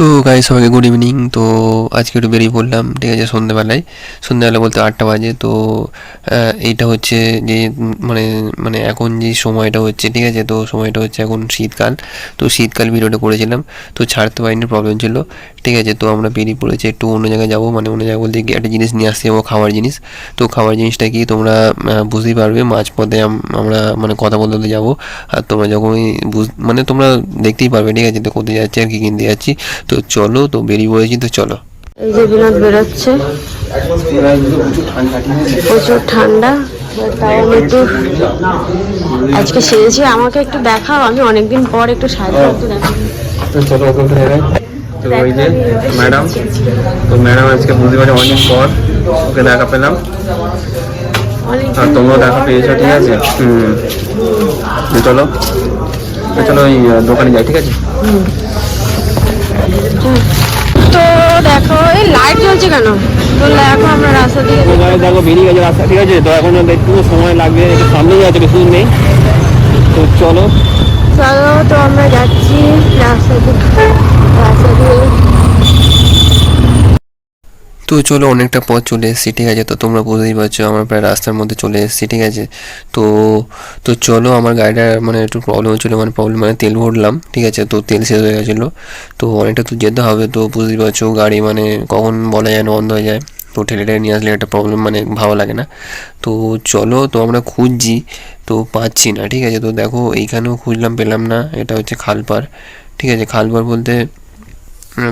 তো গাই সবাইকে good evening তো আজকে একটু বেরিয়ে পড়লাম, ঠিক আছে, সন্ধ্যেবেলায়। সন্ধ্যেবেলা বলতে আটটা বাজে, তো এইটা হচ্ছে যে মানে মানে এখন যে সময়টা হচ্ছে, ঠিক আছে, তো সময়টা হচ্ছে এখন শীতকাল। তো শীতকাল ভিডিওটা করেছিলাম, তো ছাড়তে পারিনি প্রবলেম ছিল। ঠিক আছে, তো আমরা বেরিয়ে পড়েছি, একটু অন্য জায়গায় যাব। মানে অন্য জায়গায় বলতে গিয়ে একটা জিনিস নিয়ে আসতে যাব খাবার জিনিস। তো খাবার জিনিসটা কি তোমরা বুঝতেই পারবে, মাঝপথে আম- আমরা মানে কথা বলতে বলতে যাব। আর তোমরা যখনই বুঝ মানে তোমরা দেখতেই পারবে, ঠিক আছে, তো কোথায় যাচ্ছি আর কি কিনতে যাচ্ছি। তো চলো তো বেরিয়ে পড়েছি তো চলো। এই যে বিনোদ বেরোচ্ছে। প্রচুর ঠান্ডা তাও আমি একটু আজকে সেরেছি আমাকে একটু দেখাও আমি অনেকদিন পর একটু সাজা একটু তো। তো ওই যে ম্যাডাম তো ম্যাডাম আজকে বুঝতে পারছি অনেক পর ওকে দেখা পেলাম। আর তোমরাও দেখা পেয়েছ ঠিক আছে? হুম। চলো চলো ওই দোকানে যাই ঠিক আছে? তো দেখো এই লাইট জ্বলছে কেন? তো দেখো আমরা রাস্তা দিয়ে দেখো বেরিয়ে গেছে রাস্তা ঠিক আছে? তো এখন একটু সময় লাগবে একটু সামনে যাচ্ছে বেশি নেই। তো চলো। চলো তো আমরা যাচ্ছি রাস্তা দিয়ে। রাস্তা দিয়ে তো চলো অনেকটা পথ চলে এসেছি, ঠিক আছে? তো তোমরা বুঝতেই পারছ, আমরা প্রায় রাস্তার মধ্যে চলে এসেছি, ঠিক আছে? তো তো চলো আমার গাড়িটা মানে একটু প্রবলেম হচ্ছিল মানে প্রবলেম মানে তেল ভরলাম, ঠিক আছে? তো তেল শেষ হয়ে গেছিল, তো অনেকটা তো যেতে হবে, তো বুঝতেই পারছ গাড়ি মানে কখন বলা যায় না বন্ধ হয়ে যায়। তো ঠেলে ঠেলে নিয়ে আসলে একটা প্রবলেম মানে ভালো লাগে না। তো চলো, তো আমরা খুঁজছি, তো পাচ্ছি না, ঠিক আছে? তো দেখো, এইখানেও খুঁজলাম, পেলাম না, এটা হচ্ছে খালপার ঠিক আছে? খালপার বলতে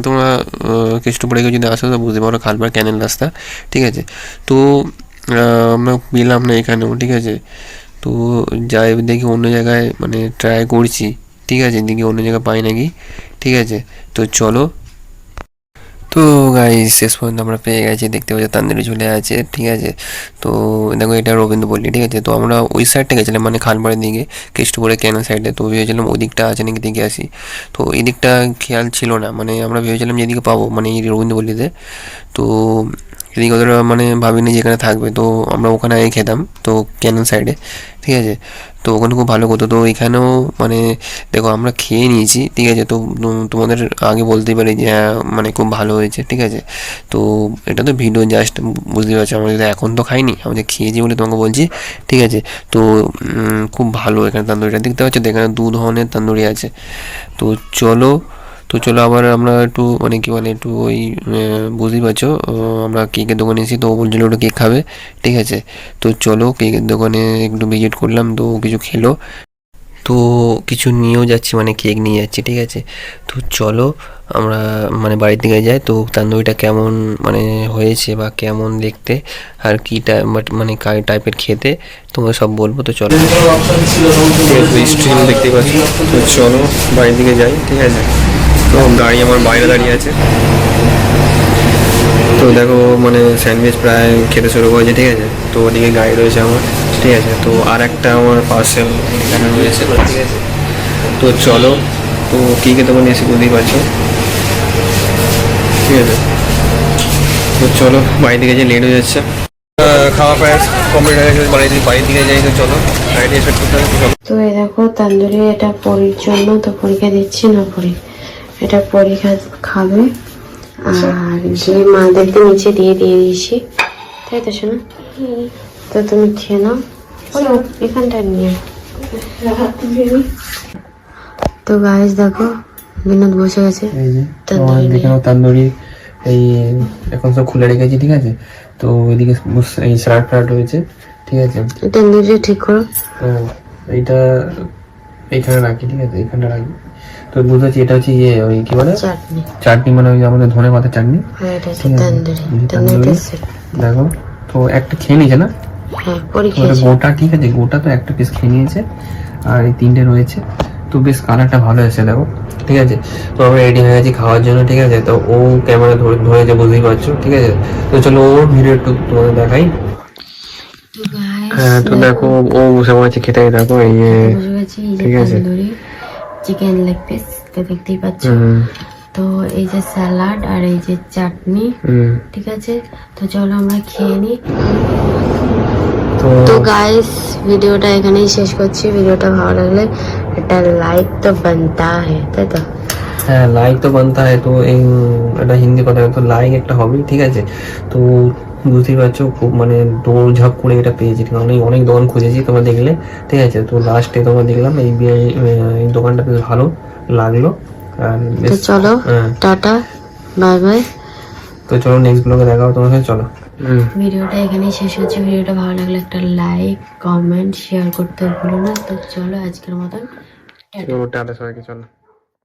তোমরা আহ, কেষ্টপুরে গিয়ে যদি আসো তো বুঝতে পারো খালবার ক্যানেল রাস্তা ঠিক আছে? তো আমরা পেলাম না এখানেও ঠিক আছে? তো যাই দেখি অন্য জায়গায় মানে ট্রাই করছি ঠিক আছে? দেখি অন্য জায়গায় পাই নাকি ঠিক আছে? তো চলো তো গাই শেষ পর্যন্ত আমরা পেয়ে গেছি, দেখতে পাচ্ছি তান্দুরি ঝুলে আছে, ঠিক আছে? তো দেখো এটা রবীন্দ্র পল্লী, ঠিক আছে? তো আমরা ওই সাইডটা গেছিলাম মানে খানপাড়ের দিকে কেষ্টপুরে ক্যানেল সাইডে তো ভেবেছিলাম ওই দিকটা আছে নাকি দিকে আসি। তো এই দিকটা খেয়াল ছিল না মানে আমরা ভেবেছিলাম যেদিকে পাবো মানে এই রবীন্দ্র পল্লীতে। তো এদিকে অতটা মানে ভাবিনি যেখানে থাকবে তো আমরা ওখানে আগে খেতাম তো ক্যানেল সাইডে ঠিক আছে? তো ওখানে খুব ভালো হতো তো এখানেও মানে দেখো আমরা খেয়ে নিয়েছি ঠিক আছে? তো তোমাদের আগে বলতেই পারি যে হ্যাঁ, মানে খুব ভালো হয়েছে ঠিক আছে? তো এটা তো ভিডিও জাস্ট বুঝতে পারছ আমরা যদি এখন তো খাইনি আমি যে খেয়েছি বলে তোমাকে বলছি ঠিক আছে? তো খুব ভালো এখানে তান্দুরিটা দেখতে পাচ্ছ এখানে দু ধরনের তান্দুরি আছে। তো চলো তো চলো আবার আমরা একটু মানে কি বলে, একটু ওই বুঝতেই পারছ আমরা কেকের দোকানে এসেছি, তো ও বলছিল ওটা কেক খাবে, ঠিক আছে। তো চলো কেকের দোকানে একটু ভিজিট করলাম, তো কিছু খেলো। তো কিছু নিয়েও যাচ্ছি মানে কেক নিয়ে যাচ্ছি, ঠিক আছে। তো চলো আমরা মানে বাড়ির দিকে যাই, তো তান্দুরিটা কেমন মানে হয়েছে বা কেমন দেখতে, আর কী বাট মানে কাই টাইপের খেতে তোমরা সব বলব, তো চলো। দেখতে পাচ্ছি। তো চলো বাড়ির দিকে যাই, ঠিক আছে। তো গাড়ি আমার বাইরে দাঁড়িয়ে আছে। তো দেখো মানে স্যান্ডউইচ প্রায় খেতে শুরু করেছে, ঠিক আছে? তো ওদিকে গাড়ি রয়েছে আমার, ঠিক আছে? তো আর একটা আমার পার্সেল এখানে রয়েছে, ঠিক আছে? তো চলো, তো কী খেতে বলে এসে বুঝতেই পারছ? ঠিক আছে? তো চলো, বাড়ির দিকে যে লেট হয়ে যাচ্ছে। খাওয়া প্রায় কমপ্লিট হয়ে গেছে, বাড়ির দিকে বাড়ির দিকে যাই তো, চলো। গাড়ি এসে তো এই দেখো, তান্দুরি এটা পরীর জন্য, তো পরীক্ষা দিচ্ছি, না পরি এটা পরীক্ষা খাবে। আর যে মাদেরকে নিচে দিয়ে দিয়ে দিয়েছি। তাই তো শোনো? তো তুমি খেয়ে নাও। এখানটা নিয়ে তো গাইস দেখো বিনোদ বসে গেছে। তন্দুরি এই এখন সব খুলে রেখেছি ঠিক আছে? তো ওইদিকে এই স্যালাড ফ্যালাড রয়েছে ঠিক আছে? তন্দুরি ঠিক করো। এইটা এইখানে রাখি ঠিক আছে? এইখানটা রাখি। তো বুঝতে পারছি এটা হচ্ছে ইয়ে ওই কি বলে? চাটনি। চাটনি মানে ওই আমাদের ধনে পাতার চাটনি। হ্যাঁ এটা হচ্ছে তন্দুরি। দেখো তো একটা খেয়ে নিয়েছে না? হ্যাঁ গোটা ঠিক আছে গোটা তো একটা পিস খেয়ে নিয়েছে আর এই তিনটে রয়েছে। তো বেশ কালারটা ভালো এসেছে দেখো। ঠিক আছে তো আমরা রেডি হয়ে গেছি খাওয়ার জন্য ঠিক আছে। তো ও ক্যামেরা ধরে ধরেছে বুঝতেই পারছ ঠিক আছে। তো চলো ওর ভিডিও একটু তোমাদের দেখাই। হ্যাঁ তো দেখো ও বসে আছে খেতে দেখো এই ঠিক আছে। চিকেন লেগ পিস তো দেখতেই পাচ্ছ। তো এই যে স্যালাড আর এই যে চাটনি ঠিক আছে? তো চলো আমরা খেয়ে নিই তো গাইস ভিডিওটা এখানেই শেষ করছি। ভিডিওটা ভালো লাগলে একটা লাইক তো বানতা है তাই তো? হ্যাঁ লাইক তো বানতে হয় তো এই একটা হিন্দি কথা তো লাইক একটা হবে ঠিক আছে? তো বুঝতেই পারছ খুব মানে দৌড়ঝাঁপ করে এটা পেয়েছি। ঠিক আছে? অনেক দোকান খুঁজেছি তোমরা দেখলে। ঠিক আছে তো লাস্টে তোমরা দেখলাম এই বি- এই দোকানটা বেশ ভালো লাগল। আর চলো হ্যাঁ। টাটা বাই বাই তো চলো নেক্সট ব্লগে দেখাও তোমার সাথে চলো। ভিডিওটা এখানেই শেষ হচ্ছে ভিডিওটা ভালো লাগলে একটা লাইক কমেন্ট শেয়ার করতে ভুলো না। তো চলো আজকের মতন টাটা। টাটা সবাইকে চলো।